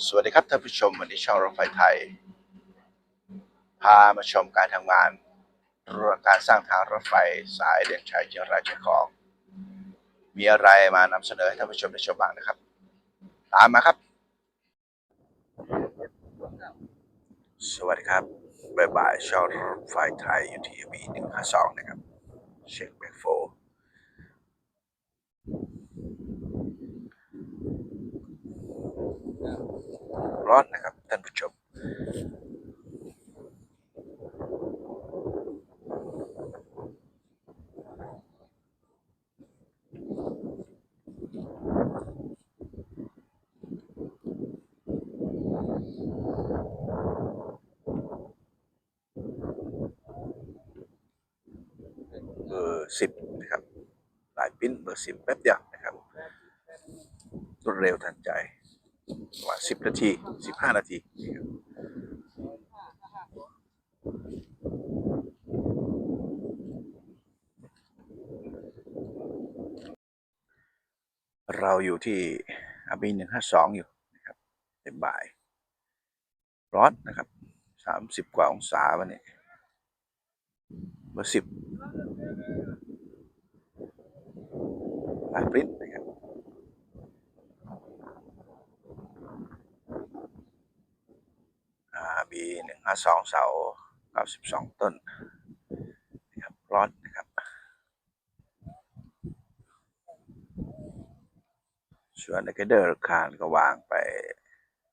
สวัสดีครับท่านผู้ชมวันนี้ช่องรถไฟไทย พามาชมการทำงานรการสร้างทางรถไฟสายเด่นชัยเชียงรายเชียงของ มีอะไรมานำเสนอให้ท่านผู้ชมได้ชมบ้างนะครับ ตามมาครับ สวัสดีครับบ๊ายบายช่องรถไฟไทยอยู่ที่บีหนึ่งห้าสองนะครับ เช็คแบ็กโฟ ร้อนนะครับท่านผู้ชมเบอร์สิบนะครับ หลายปิ้นเบอร์สิบแป๊บเดียวนะครับรวดเร็วทันใจ สิบนาทีสิบห้านาทีเราอยู่ที่อาบีหนึ่งห้าสองอยู่นะครับเป็นบ่าย ร้อนนะครับสามสิบกว่าองศาวันนี้เบอร์สิบลาปริ้นนะครั บีหนึ่งห้าสองเสาเก้าสิบสองต้นนะครับรอนนะครับ ส่วนในกระเดอร์คานก็วางไป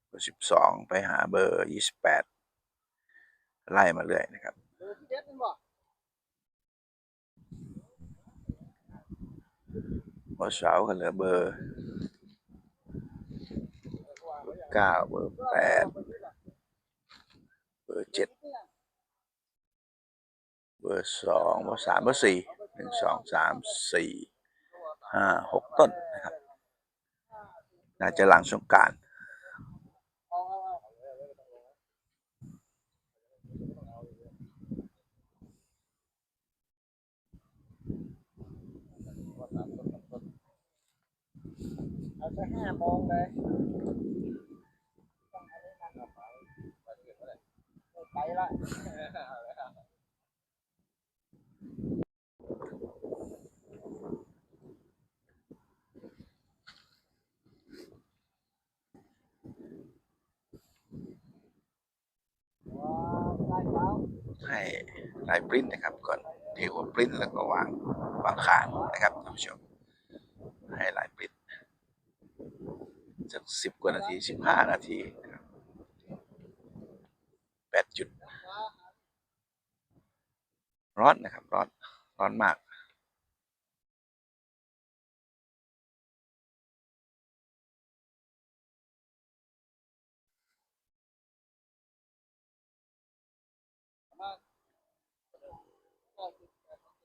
เบอร์สิบสองไปหาเบอร์ยี่สิบแปดไล่มาเรื่อยนะครับเบอร์เสาก็เหลือเบอร์เก้าเบอร์แปด อร์เจ็ดเบอร์สองเบอร์สามเบอร์สี่หนึ่งสองสามสี่ห้าหกต้นนะครับน่าจะหลังสงการเอาสักห้าโมงเลย ไปละว้าได้แล้วให้ลายปริ้นนะครับก่อนเทหัวปริ้นแล้วก็วางวางขานนะครับท่านผู้ชมให้ลายปริ้นสักสิบกว่านาทีสิบห้านาทีนะครับแปดจุด ร้อนนะครับ ร้อน ร้อนมาก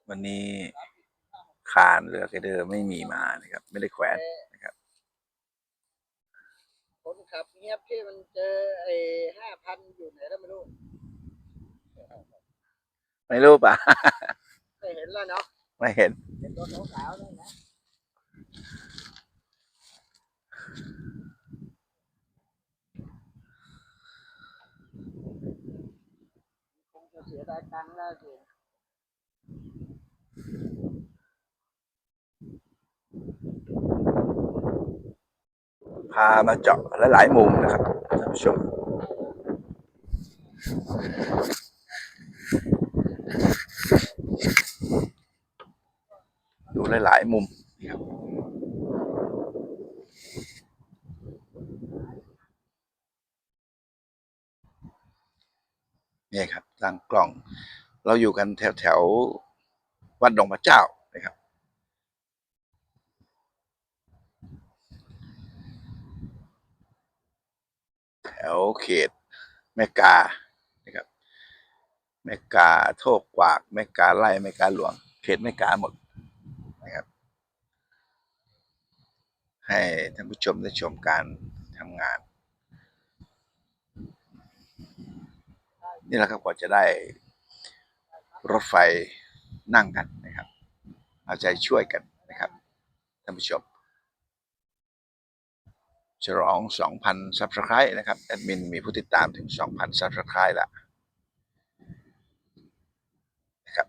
วันนี้คานเรือเกเดอร์ไม่มีมานะครับ ไม่ได้แขวนนะครับคนขับเงียบที่มันเจอไอ้ห้าพันอยู่ไหนแล้วไม่รู้ ไม่รู้ป่ะ ไม่เห็นแล้วเนาะไม่เห็น เห็นตัวขาวๆนั่นนะคงจะเสียดายตังค์แล้วสิพามาเจาะหลายๆมุมนะครับท่านผู้ชม ดู หลาย ๆ มุมนี่ครับนี่ครับตั้งกล้อง เราอยู่กันแถวแถวๆวัดดงพระเจ้านะครับ แถวเขตแม่กานะครับแม่กาโทกกวากแม่กาไร่แม่กาหลวง เขตแม่กาหมดนะครับ ให้ท่านผู้ชมได้ชมการทำงาน นี่แหละครับกว่าจะได้รถไฟนั่งกันนะครับ เอาใจช่วยกันนะครับท่านผู้ชมฉลอง 2,000 Subscribe นะครับ แอดมินมีผู้ติดตามถึง 2,000 Subscribe แล้วนะครับ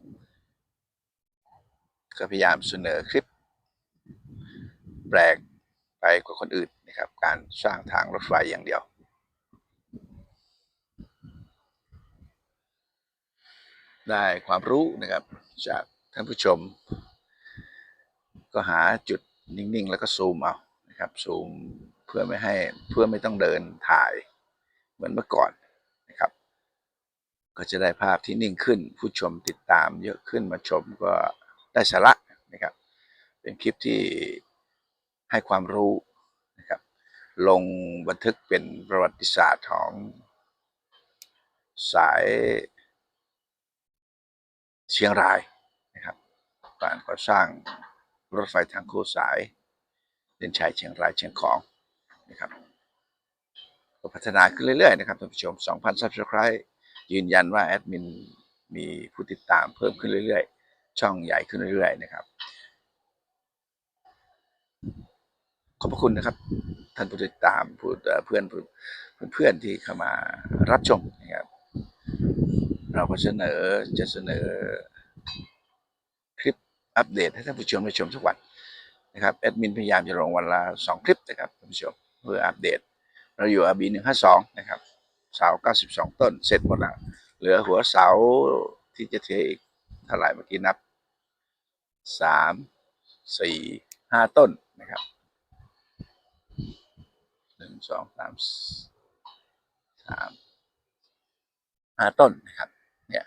ก็พยายามเสนอคลิป แปลก ไปกว่าคนอื่นนะครับ การสร้างทางรถไฟอย่างเดียว ได้ความรู้นะครับจากท่านผู้ชม ก็หาจุดนิ่ง ๆ แล้วก็ซูมเอานะครับซูมเพื่อไม่ให้เพื่อไม่ต้องเดินถ่ายเหมือนเมื่อก่อนนะครับ ก็จะได้ภาพที่นิ่งขึ้น ผู้ชมติดตามเยอะขึ้นมาชมก็ได้สาระนะครับ เป็นคลิปที่ ให้ความรู้นะครับลงบันทึกเป็นประวัติศาสตร์ของสายเชียงรายนะครับการก่อสร้างรถไฟทางคู่สายเดินชัยเชียงรายเชียงของนะครับก็พัฒนาขึ้นเรื่อยๆนะครับท่านผู้ชม 2,000 Subscribe ยืนยันว่าแอดมินมีผู้ติดตามเพิ่มขึ้นเรื่อยๆ ช่องใหญ่ขึ้นเรื่อยๆนะครับ ข อบพระคุณนะครับ ท่านผู้ติดตามผู้เพื่อนเพื่อนที่เข้ามารับชมนะครับเราก็เสนอจะเสนอคลิปอัปเดตให้ท่านผู้ชมได้ชมทุกวันนะครับแอดมินพยายามจะลงวันละสองคลิปนะครับท่านผู้ชมเพื่ออัปเดต เราอยู่ RB หนึ่งห้าสองนะครับเสาเก้าสิบสองต้นเสร็จหมดแล้วเหลือหัวเสาที่จะเทอีกเท่าไหร่เมื่อกี้นับสามสี่ห้าต้นนะครับ นึ่งสองสามสามห้าต้นนะครับ เนี่ย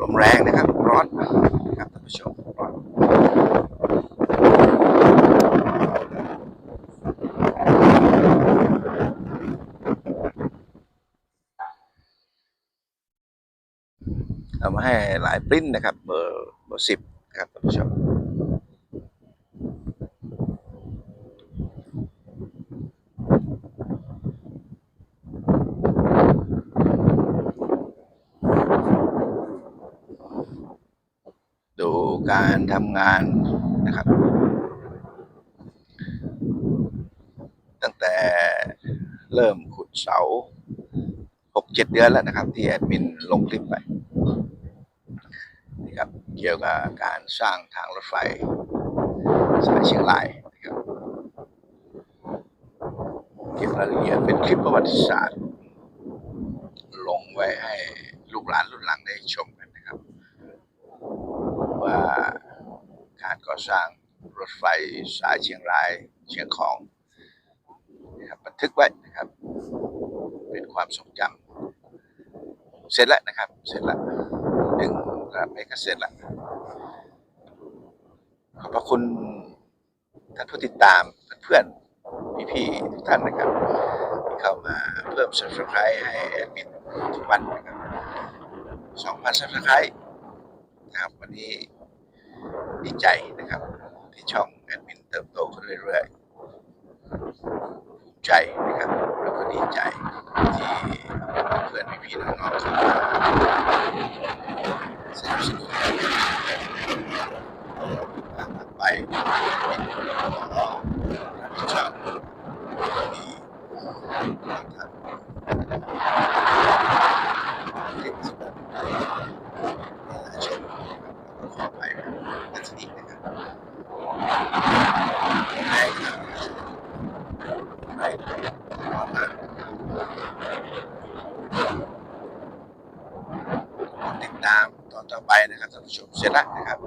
ลมแรงนะครับ ร้อนนะครับท่านผู้ชมร้อนเอามา ให้หลายปริ้นนะครับ เบอร์เบอร์สิบครับท่านผู้ชมดูการทำงานนะครับ ตั้งแต่เริ่มขุดเสาหกเจ็ดเดือนแล้วนะครับ ที่แอดมินลงคลิปไป เกี่ยวกับการสร้างทางรถไฟสายเชียงรายนะครับเก็บรายละเอียดเป็นคลิปประวัติศาสตร์ ลงไว้ให้ลูกหลานรุ่นหลังได้ชมกันนะครับ ว่าการก่อสร้างรถไฟสายเชียงรายเชียงของนะครับบันทึกไว้นะครับ เป็นความทรงจำเสร็จแล้วนะครับ เสร็จแล้วหนึ่ง ครับไม่ก็เสร็จล้วขอบพระคุณท่านผู้ติดตามเพื่อนๆพี่ๆทุกท่านนะครับที่เข้ามาเพิ่ม subscribe ให้แอดมินทุกวันนะครับ2,000 subscribe นะครับวันนี้ดีใจนะครับ ที่ช่องแอดมินเติบโตขึ้นเรื่อยๆภูมิใจนะครับแล้วก็ดีใจที่เพื่อนพี่ๆน้องๆเข้ามา 三十年。 ชมเสร็จแล้วนะครับ